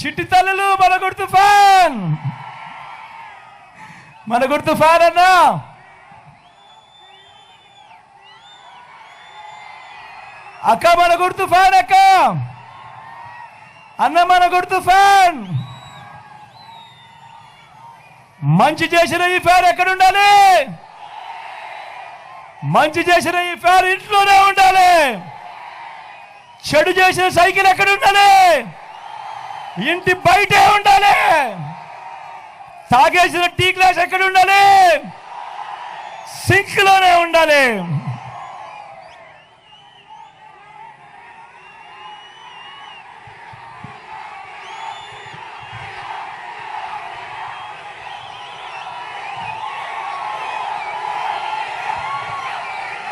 చిట్టి తల్లులు మన గుర్తు ఫ్యాన్. మన గుర్తు ఫ్యాన్ అన్నా. అక్క మన గుర్తు ఫ్యాన్ అక్క. అన్న మన గుర్తు ఫ్యాన్. మంచి చేసిన ఈ ఫ్యాన్ ఎక్కడ ఉండాలి మంచి చేసిన ఈ ఫ్యాన్ ఇంట్లోనే ఉండాలి. చెడు చేసిన సైకిల్ ఎక్కడ ఉండాలి ఇంటి బయటే ఉండాలి. తాగేసిన టీ గ్లాస్ ఎక్కడ ఉండాలి? సింక్లోనే ఉండాలి.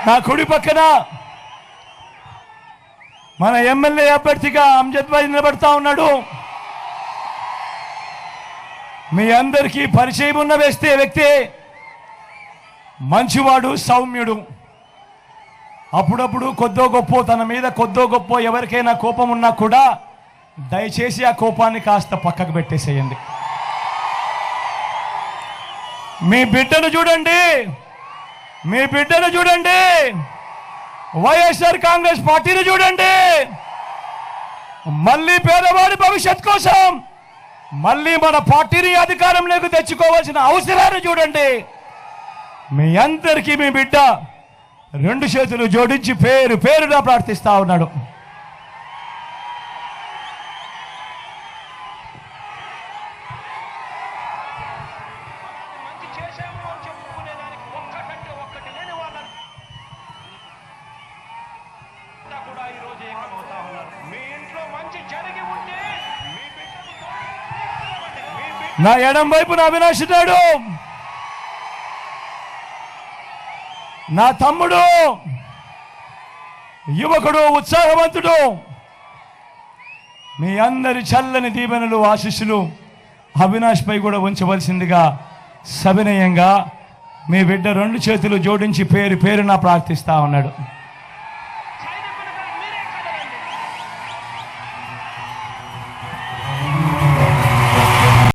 నా కుడి పక్కన మన ఎమ్మెల్యే అభ్యర్థిగా అంజద్ భాయ్ నిలబడతా ఉన్నాడు. మీ అందరికీ పరిచయం ఉన్న వేస్తే వ్యక్తి మంచివాడు సౌమ్యుడు. అప్పుడప్పుడు కొద్దో గొప్ప తన మీద కొద్దో గొప్ప ఎవరికైనా కోపం ఉన్నా కూడా దయచేసి ఆ కోపాన్ని కాస్త పక్కకు పెట్టేసేయండి. మీ బిడ్డను చూడండి. మీ బిడ్డను చూడండి. వైఎస్ఆర్ కాంగ్రెస్ పార్టీని చూడండి. మళ్ళీ పేదవాడి భవిష్యత్ కోసం మళ్ళీ మన పార్టీని అధికారంలోకి తెచ్చుకోవాల్సిన అవసరాన్ని చూడండి. మీ అందరికీ మీ బిడ్డ రెండు చేతులు జోడించి పేరు పేరుగా ప్రార్థిస్తా ఉన్నాడు. నా ఎడం వైపున అవినాష్ ఉన్నాడు. నా తమ్ముడు యువకుడు ఉత్సాహవంతుడు మీ అందరి చల్లని దీవెనలు ఆశీస్సులు అవినాష్ పై కూడా ఉంచవలసిందిగా సవినయంగా మీ బిడ్డ రెండు చేతులు జోడించి పేరు పేరున ప్రార్థిస్తా ఉన్నాడు.